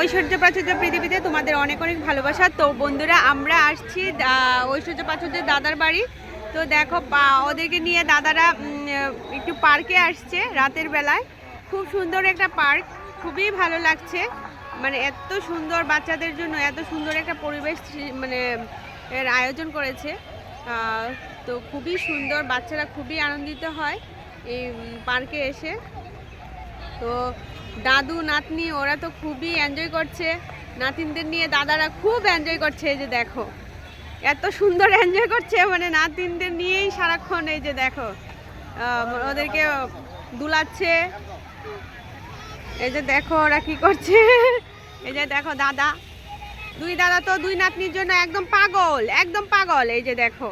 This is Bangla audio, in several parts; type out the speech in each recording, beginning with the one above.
ঐশ্বর্য প্রাচুর্য পৃথিবীতে তোমাদের অনেক অনেক ভালোবাসা। তো বন্ধুরা, আমরা আসছি ঐশ্বর্য প্রাচুর্যের দাদার বাড়ি। তো দেখো ওদেরকে নিয়ে দাদারা একটু পার্কে আসছে রাতের বেলায়। খুব সুন্দর একটা পার্ক, খুবই ভালো লাগছে। মানে এত সুন্দর বাচ্চাদের জন্য, এত সুন্দর একটা পরিবেশ মানে এর আয়োজন করেছে। তো খুবই সুন্দর, বাচ্চারা খুবই আনন্দিত হয় এই পার্কে এসে। তো দাদু, নাতনি, ওরা তো খুবই এনজয় করছে। নাতিনদের নিয়ে দাদারা খুব এনজয় করছে এই যে দেখো। এত সুন্দর এনজয় করছে মানে নাতিনদের নিয়েই সারাক্ষণ এই যে দেখো। ওদেরকে দুলাচ্ছে। এই যে দেখো ওরা কি করছে। এই যে দেখো দাদা। দুই দাদা তো, দুই নাতনির জন্য একদম পাগল একদম পাগল। এই যে দেখো।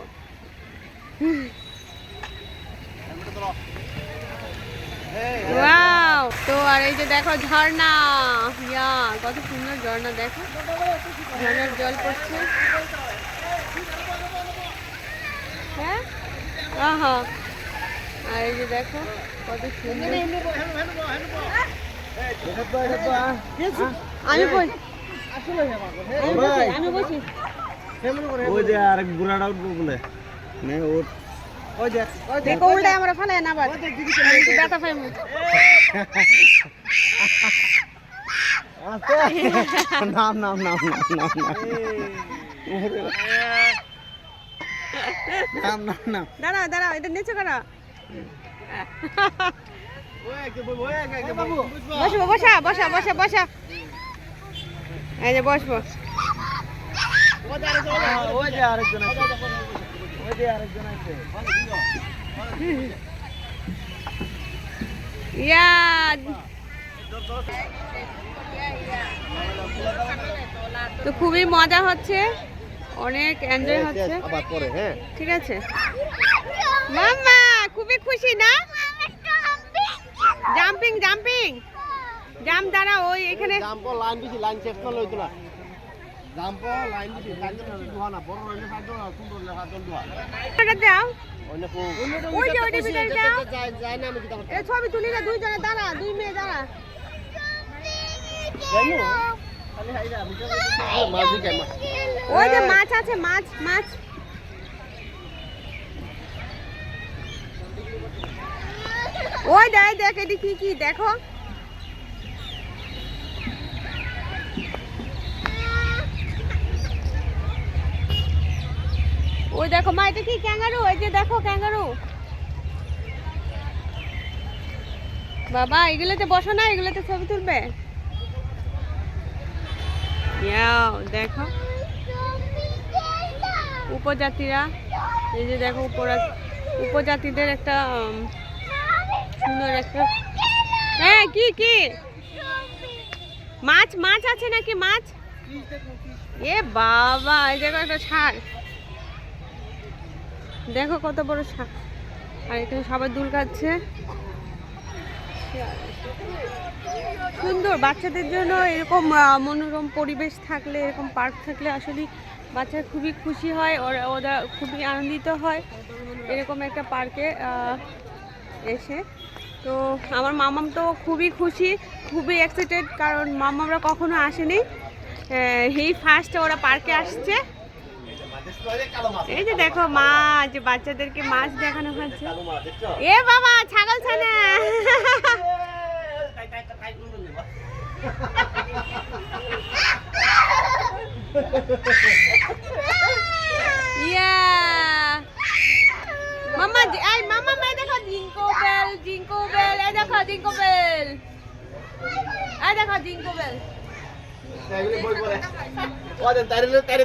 ওয়াও তো আর এই যে দেখো ঝর্ণা। ইয়া, কত সুন্দর ঝর্ণা, দেখো। ঝর্ণার জল পড়ছে। হ্যাঁ? আহা আর এই যে দেখো, কত সুন্দর। আমি বল আমি বসি ওই যে আর বুড়াটা উঠবো বলে। নে ওই দেখ ওই দেখ উল্টা আমরা ফালাই না বাদ। আমি তো ব্যথা পাই মুখ। নাম বসবো। ইয়া তো খুবই মজা হচ্ছে। অনেক এনজয় হচ্ছে। আবার পরে হ্যাঁ। ঠিক আছে। মাম্মা খুবই খুশি না? জাম্পিং জাম্পিং জাম দাঁড়া ওই এখানে জাম্প লাইন দিছি লাইন না। ছবি তুলি না দুইজনে দাঁড়া দুই মেয়ে দাঁড়া। ওই যে মাছ আছে মাছ মাছ। ওই দেখ দেখ এটি কি কি দেখো। ওই দেখো, মা, এটা কি ক্যাঙ্গারু? ওই যে দেখো ক্যাঙ্গারু। বাবা, এগুলোতে বসো না, এগুলোতে ছবি তুলবে। দেখো। উপজাতিরা, এই যে দেখো উপজাতিদের একটা সুন্দর একটা হ্যাঁ কি কি? মাছ মাছ আছে নাকি, মাছ? এ বাবা, এই দেখো একটা ষাঁড়। দেখো কত বড় ষাঁড় আর এখানে সবাই দুল খাচ্ছে। সুন্দর, বাচ্চাদের জন্য এরকম মনোরম পরিবেশ থাকলে, এরকম পার্ক থাকলে আসলে বাচ্চা খুবই খুশি হয়, ওরা ওরা খুবই আনন্দিত হয় এরকম একটা পার্কে এসে। তো আমার মামাম তো খুবই খুশি, খুবই এক্সাইটেড কারণ মামামরা কখনো আসেনি। এই ফার্স্ট ওরা পার্কে আসছে। এই যে দেখো মাছ বাচ্চাদেরকে মাছ দেখানো হচ্ছে। এ বাবা, ছাগল ছানা। ইয়া। মামা মামা দেখো বেল, জিঙ্কো বেল দেখো, জিঙ্কো বেল। দেখো বেল। এগুলি বই পড়ে। দেন তারে দিলে? তারে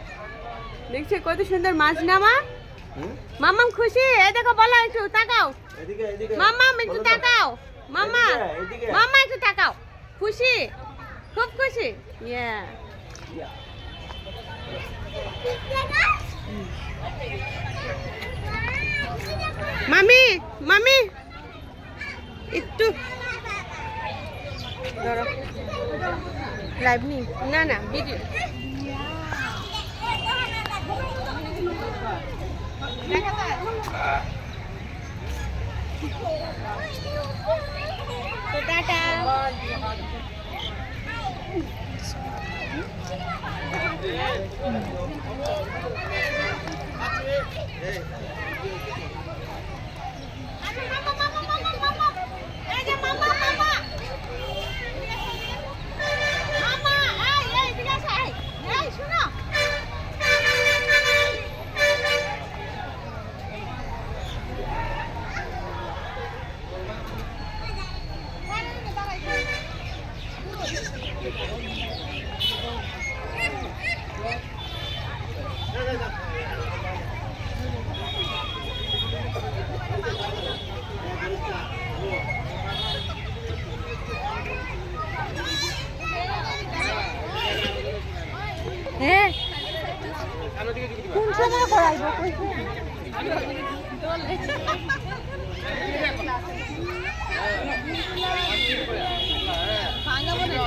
দেখছে কত সুন্দর মাছ না মা মাম্মাম খুশি? এই দেখো বলো একটু তাকাও। এদিকে এদিকে। মাম্মাম একটু তাকাও। মাম্মা এদিকে, এদিকে। একটু তাকাও। খুশি? খুব খুশি? ইয়া মামি মামি একটু। ধরো। লাইভ নি না না ভিডিও তো টাটা হ্যাঁ কোন সময় করাইব? ভাঙাবো না